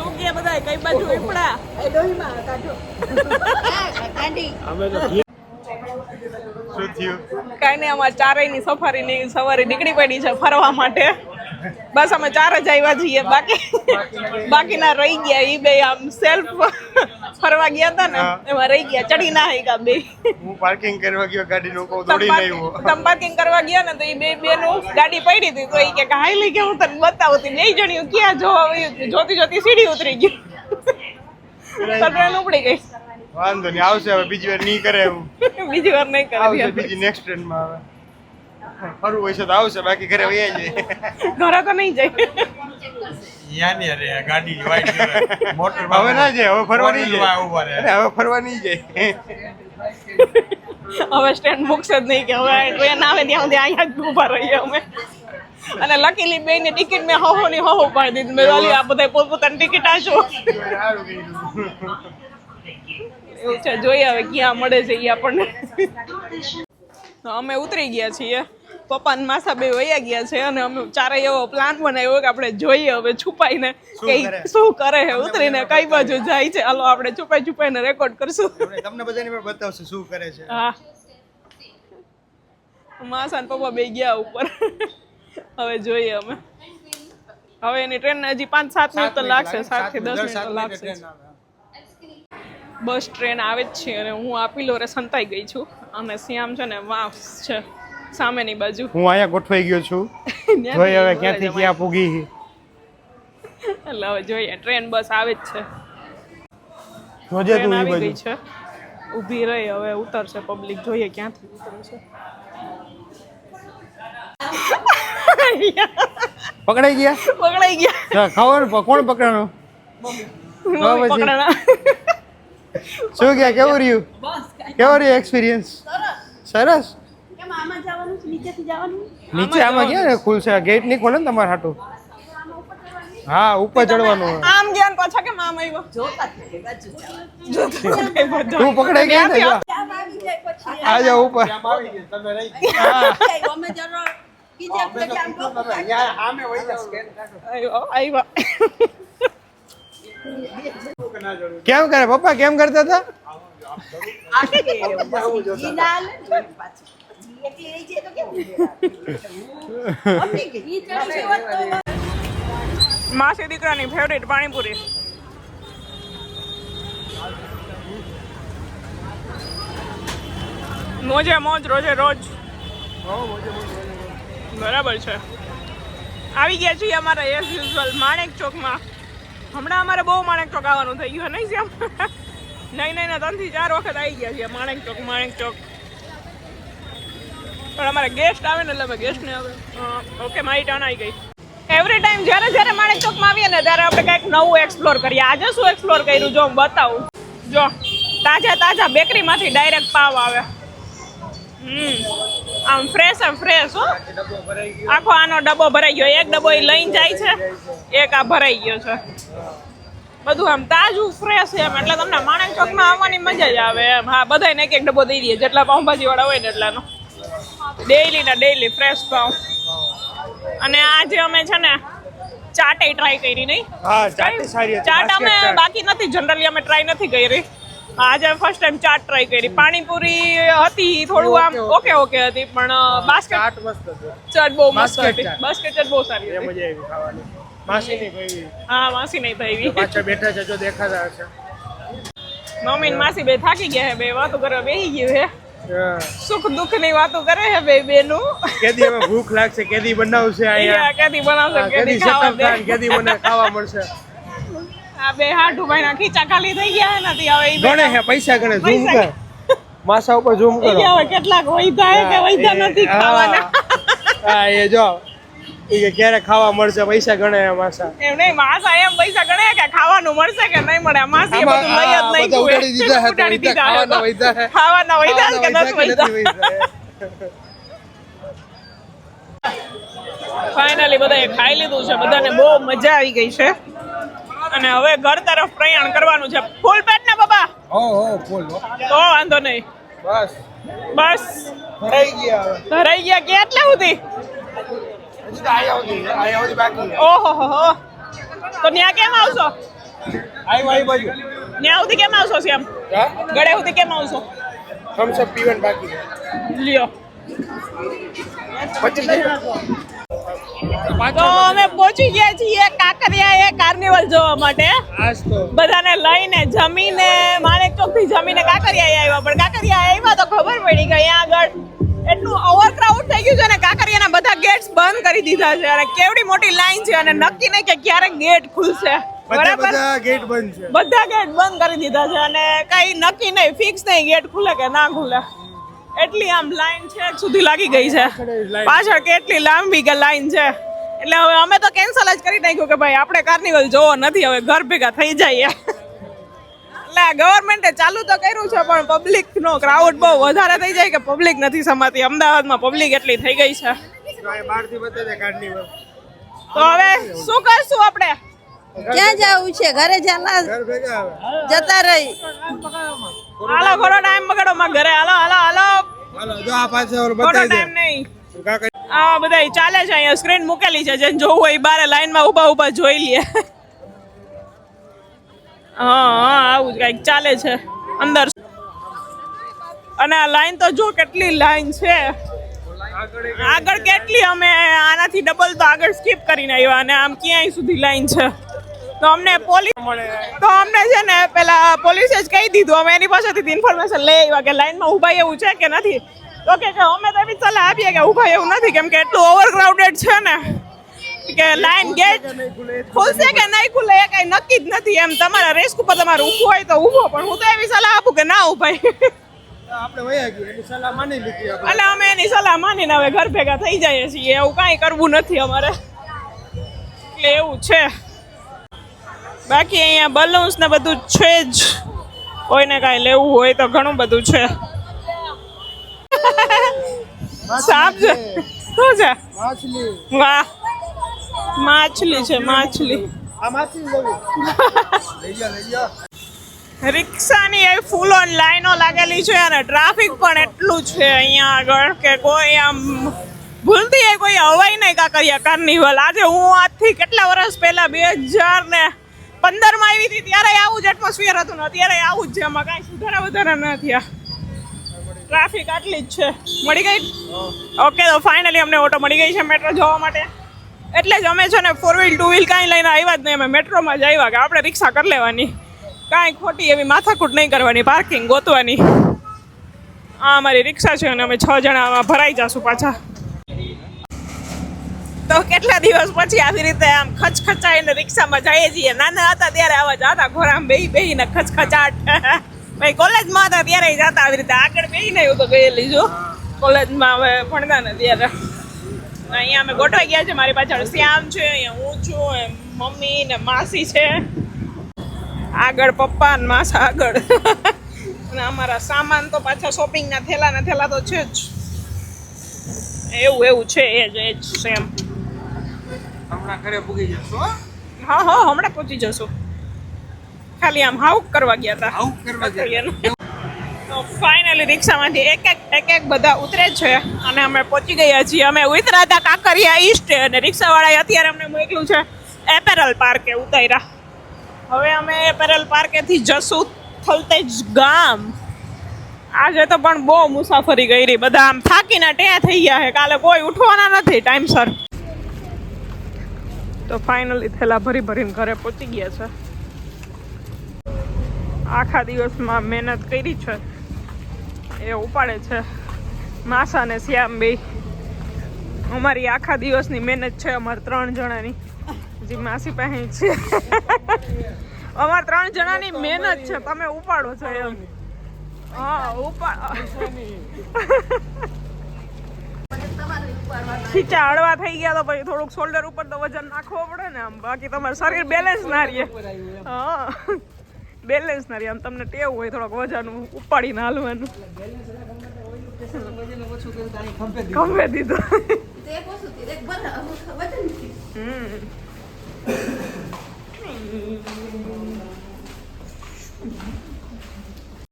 શું કે બધા કઈ બાજુ? ઉપડા. અમે તો શું થયું? કઈ નહીં અમારે ચારેયની સફારીની સવારે નીકળી પડી છે ફરવા માટે. બસ અમે ચાર જ આવ્યા છીએ બાકી બાકીના રહી ગયા ઈ બે આમ સેલ્ફ ફરવા ગયા હતા ને એમાં રહી ગયા. ચડી ના હઈ બે. હું પાર્કિંગ કરવા ગયો ગાડીનું કહું દોડીને આવ્યો. તમ પાર્કિંગ કરવા ગયા ને તો એ બે બે નું ગાડી પડી હતી તો એ કે હાઈ લઈ ગયા હું તને બતાવું તી બે જણ્યું ક્યાં જોવા આવ્યું જોતી જોતી સીડી ઉતરી ગયું તો ઉપડી ગઈ. વાંધો નહીં આવશે હવે બીજી વાર નહીં કરે એવું. બીજી વાર નહીં કરે કરી બીજી નેક્સ્ટ ટ્રેનમાં આવે. ફરવું હોય છે તો આવશે બાકી ઘરે વહી જાય. ઘરે તો નહીં જાય. યાની અરે ગાડી વાઈટ મોટર હવે ના જાય હવે ફરવા નહીં જાય. હવે ફરવા નહીં જાય. હવે સ્ટેન્ડ મૂકશે જ નહીં કે હવે ટ્રેન આવે ત્યાં સુધી અહીંયા જ ઊભા રહીએ અમે. અને લકીલી બે ની ટિકિટ મેં હો ની હો પાડી દીધી. મેં ઓલી આ બધા પોતપોતાની ટિકિટ આશો એવું છે જોઈએ હવે ક્યાં મળે છે એ આપણને. અમે ઉતરી ગયા છીએ. પપ્પા ને માસા બે વયા ગયા છે અને અમે ચારેય એવો પ્લાન બનાવ્યો કે આપણે જોઈએ હવે છુપાઈને કે શું કરે છે ઉતરીને કઈ બાજુ જાય છે? હાલો આપણે છુપાઈ છુપાઈને રેકોર્ડ કરશું. તમને બધાને પણ બતાવશું શું કરે છે. હા. માસા ને પપ્પા બે ગયા ઉપર. હવે જોઈએ અમે. હવે એની ટ્રેન હજી પાંચ સાત મિનિટ તો લાગશે સાતથી દસ મિનિટ તો લાગશે. બસ ટ્રેન આવે જ છે અને હું આપી પિલોરે સંતાઈ ગઈ છું. અને શ્યામ છે ને વાસ છે સામેની બાજુ. હું અહીંયા ગોઠવાઈ ગયો છું. જોઈ હવે ક્યાંથી ક્યાં પૂગી એટલે હવે જોઈએ ટ્રેન બસ આવે જ છે. જોજે તું આવી ગઈ છે. ઊભી રહી હવે ઉતરશે પબ્લિક જોઈએ ક્યાંથી ઉતરશે પકડાઈ ગયા? પકડાઈ ગયા. ખબર કોણ પકડાણું? પકડાણા. શું કે કેવું રહ્યું? કેવો રહ્યું એક્સપિરિયન્સ સરસ. નીચે આમાં ગયા ને ખુલશે? ગેટ નહીં ખોલે ને તમારે હાટું. હા ઉપર ચડવાનું. આમ ગયા ને પાછા કે આમ આવ્યો? જોતા તું પકડાઈ ગયા ને આ જાઓ ઉપર. આવ્યો. કેમ કરે? પપ્પા કેમ કરતા હતા? માસી દીકરાની ફેવરેટ પાણીપુરી. મોજે મોજ રોજે રોજ. બરાબર છે. આવી ગયા છીએ અમારા એઝ યુઝ્યુઅલ માણેક ચોકમાં. હમણાં અમારે બહુ માણેક ચોક આવવાનું થઈ ગયું નહીં શ્યામ? નહીં નહીં ત્રણથી ચાર વખત આવી ગયા છીએ, માણેક ચોક માણેક ચોક. પણ અમારે ગેસ્ટ આવે ને એટલે અમે ગેસ્ટને આવે ઓકે મારી ટર્ન આવી ગઈ. એવરી ટાઈમ જ્યારે જ્યારે માણેક ચોકમાં આવીએ ને ત્યારે આપણે કંઈક નવું એક્સપ્લોર કરીએ. આજે શું એક્સપ્લોર કર્યું? જો, હું બતાવું. જો, તાજા તાજા બેકરીમાંથી ડાયરેક્ટ પાવ આવે. હમ. આમ ફ્રેશ આમ ફ્રેશ હો. આખો આનો ડબ્બો ભરાઈ ગયો. એક ડબ્બો એ લઈને જાય છે એક આ ભરાઈ ગયો છે. બધું આમ તાજું ફ્રેશ એમ. એટલે તમને માણેક ચોકમાં આવવાની મજા જ આવે એમ. હા બધાને એક એક ડબ્બો દઈ દઈએ. જેટલા પાઉંભાજી વાળા હોય ને એટલાનો. ડેઈલી ને ડેઈલી ફ્રેશ પાઉં. અને આજે અમે છે ને ચાટે ટ્રાય કરી નહીં? ચાટ અમે બાકી નથી જનરલી અમે ટ્રાય નથી કરી. આજે ફર્સ્ટ ટાઈમ ચાટ ટ્રાય કરી. પાણીપુરી હતી થોડું આમ ઓકે ઓકે હતી પણ બાસ્કેટ ચાટ મસ્ત હતો. ચાટ બહુ મસ્ત હતી. બાસ્કેટ ચાટ બહુ સારી હતી. મજા આવી ખાવાની. માસી નહીં ભાઈ. હા માસી નહીં ભાઈ. પાછા બેઠા છે જો દેખાતા હશે. મમ્મી માસી બે થાકી ગયા હે બે વાતો કરવા બેહી ગયું હે. સુખ દુઃખની વાતો કરે હે બે બેનું. કેદી હવે ભૂખ લાગશે કેદી બનાવશે અહીંયા. કેદી બનાવશે કેદી મને ખાવા મળશે. આ બે હાડુ ભાઈ ના ખીચા ખાલી થઈ ગયા નથી હવે ઈ ગણે હે પૈસા ગણે ઝૂમ કર. માસા ઉપર ઝૂમ કરો. હવે કેટલાક વૈધા હે કે વૈધા નથી ખાવાના. હા, હા એ જો કે ક્યારે ખાવા મળશે પૈસા ગણે માસા. એમ નહીં માસા એમ પૈસા ગણે કે ખાવાનું મળશે કે નહીં મળે. માસી બધું લઈ જ નહીં બધા ઉડાડી દીધા હે તો ઉડાડી દીધા ખાવાના વૈધા હે. ખાવાના વૈધા કે ખાવાના નથી વૈધા કે વૈધા? નથી વૈધા? ફાઇનલી બધાએ ખાઈ લીધું છે બધાને બહુ મજા આવી ગઈ છે. અને હવે ઘર તરફ પ્રયાણ કરવાનું છે. ફૂલ પેટ ને બાબા? હો હો ફૂલ તો વાંધો નહીં. બસ. બસ. ભરાઈ ગયા ભરાઈ ગયા કેટલા સુધી. ઓહો હો તો ત્યાં કેમ આવશો? આવી બાજુ. ત્યાં સુધી કેમ આવશો શ્યામ? ગળે સુધી કેમ આવશો? થમ્સઅપ પીવન બાકી લ્યો. પછી તો અમે પહોંચી ગયા છીએ કાંકરિયા એ કાર્નિવલ જોવા માટે. બધાને લઈને જમીને માણેક ચોકથી જમીને કાંકરિયા આવ્યા પણ કાંકરિયા આવ્યા તો ખબર પડી કે અહીંયા આગળ. એટલું ઓવરક્રાઉડ થઈ ગયું છે ને કાંકરિયાના બધા ગેટ્સ બંધ કરી દીધા છે. અને કેવડી મોટી લાઈન છે અને નક્કી નહીં કે ક્યારે ગેટ ખુલશે. બરાબર? બધા ગેટ બંધ છે. બધા ગેટ બંધ કરી દીધા છે અને કઈ નક્કી નહીં ફિક્સ નહીં ગેટ ખુલે કે ના ખુલે. એટલી આમ લાઈન છે સુધી લાગી ગઈ છે. પાછળ કેટલી લાંબી કે લાઈન છે. એટલે હવે અમે તો કેન્સલ જ કરી નાખ્યું કે ભાઈ આપણે કાર્નિવલ જોવો નથી હવે ઘર ભેગા થઈ જઈએ. એટલે ગવર્મેન્ટે ચાલુ તો કર્યું છે પણ પબ્લિકનો ક્રાઉડ બહુ વધારે થઈ જાય કે પબ્લિક નથી સમાતી. અમદાવાદમાં પબ્લિક એટલી થઈ ગઈ છે. તો હવે શું કરશું આપણે? ક્યાં જવું છે? ઘરે ચાલા ઘર ભેગા આવે. જતા રહી. હાલો ખોટો ટાઈમ બગાડો માં ઘરે. હાલો હાલો હાલો. હાલો જો આ પાસે ઓર બતાવી દે. ટાઈમ નહીં. આ બધા ચાલે છે અહીંયા સ્ક્રીન મૂકેલી છે જેને જોવું હોય બારે લાઈનમાં ઊભા ઊભા જોઈ લે. હા હા આવું જ કંઈક ચાલે છે અંદર. અને આ લાઈન તો જો કેટલી લાઈન છે. આગળ કેટલી અમે આનાથી ડબલ તો આગળ સ્કીપ કરીને આવ્યા અને આમ ક્યાંય સુધી લાઈન છે. તો અમને પોલીસ તો અમને છે ને પેલા પોલીસે જ કહી દીધું. અમે એની પાસેથી ઇન્ફોર્મેશન લઈ આવ્યા કે લાઈનમાં ઊભા એવું છે કે નથી. તો કે કે અમે તો એવી સલાહ આપીએ કે ઊભા એવું નથી કેમ કે એટલું ઓવરક્રાઉડેડ છે ને. કે લાઈન ગેટ ખુલશે કે નહીં ખુલે એ કઈ નક્કી જ નથી. એમ તમારા રિસ્ક ઉપર તમારે ઊભું હોય તો ઊભો પણ હું તો એવી સલાહ આપું કે ના ઉભાઈ અને અમે એની સલાહ માનીને હવે ઘર ભેગા થઈ જઈએ છીએ. એવું કાંઈ કરવું નથી અમારે. એટલે એવું છે. બાકી અહીંયા બલૂન્સ ને બધું છે જ. કોઈને કાંઈ લેવું હોય તો ઘણું બધું છે. સાપ છે. શું છે? વાહ. માછલી છે માછલી. રિક્ષાની એ ફૂલ ઓન લાઈનો લાગેલી છે અને ટ્રાફિક પણ એટલું છે અહીંયા આગળ કે કોઈ આમ ભૂલતી કોઈ હવાઈ નહીં કાકરિયા કાર્નિવલ. આજે હું આજથી કેટલા વર્ષ પહેલા બે હજાર ને પંદરમાં આવી હતી, ત્યારે આવું જ એટમોસ્ફિયર હતું ને અત્યારે આવું જ છે એમાં કાંઈ સુધારા વધારા ન થયા. ટ્રાફિક આટલી જ છે. મળી ગઈ? ઓકે તો ફાઇનલી અમને ઓટો મળી ગઈ છે મેટ્રો જોવા માટે. એટલે જ અમે છે ને ફોર વ્હીલ ટુ વ્હીલ કાંઈ લઈને આવ્યા જ નહીં, અમે મેટ્રોમાં જ આવ્યા કે આપણે રિક્ષા કરી લેવાની. કાંઈ ખોટી એવી માથાકૂટ નહીં કરવાની પાર્કિંગ ગોતવાની. આ અમારી રિક્ષા છે અને અમે છ જણા ભરાઈ જશું પાછા. તો કેટલા દિવસ પછી આવી રીતે આમ ખચખચાઈને રિક્ષામાં જઈએ છીએ. નાના હતા ત્યારે આવા જતા ઘોરામ બેહી બેહીને ખચખચાટ. ભાઈ, કોલેજમાં હતા ત્યારે જતા આવી રીતે. આગળ બેહીને એવું તો ગયેલી છું. કોલેજમાં હવે ભણતા ને ત્યારે અહીંયા અમે ગોઠવાઈ ગયા છે મારી પાછળ શ્યામ છે, અહીંયા હું છું મમ્મી ને માસી છે. આગળ પપ્પા ને માસા આગળ. અને અમારા સામાન તો પાછા શોપિંગના થેલા ને થેલા તો છે જ. એવું એવું છે એ જ એ જ સેમ હમણાં ઘરે પૂગી જશો હા? હા હમણાં પહોંચી જશો. ખાલી આમ હાઉક કરવા ગયા હતા હાઉક કરવા ગયા. તો ફાઇનલી રિક્ષામાંથી એક એક એક એક બધા ઉતરે છે અને અમે પહોંચી ગયા છીએ. અમે ઉતરા હતા કાંકરિયા ઈસ્ટ અને રિક્ષાવાળાએ અત્યારે અમને મોકલ્યું છે એપેરલ પાર્કે ઉતાર્યા. હવે અમે એપેરલ પાર્કેથી જશું થલતેજ ગામ. આજે તો પણ બહુ મુસાફરી કરી. બધા આમ થાકીને ટેયા થઈ ગયા છે. કાલે કોઈ ઉઠવાના નથી ટાઈમસર. તો ફાઇનલી થેલા ભરી ભરીને ઘરે પહોંચી ગયા છે. આખા દિવસમાં મહેનત કરી છે. એ ઉપાડે છે. માસા ને શ્યામ બે. અમારી આખા દિવસની મહેનત છે અમારે ત્રણ જણાની. જે માસી પાસે છે. અમારે ત્રણ જણાની મહેનત છે. તમે ઉપાડો છો એમ. હા, ઉપાડ ખીચા હળવા થઈ ગયા તો પછી થોડુંક શોલ્ડર ઉપર તો વજન નાખવો પડે ને આમ. બાકી તમારું શરીર બેલેન્સ ના રહે. હા. બેલેન્સ ના રહે. આમ તમને ટેવ હોય થોડોક વજન ઉપાડીને હાલવાનું. ખંભે દીધું. હમ.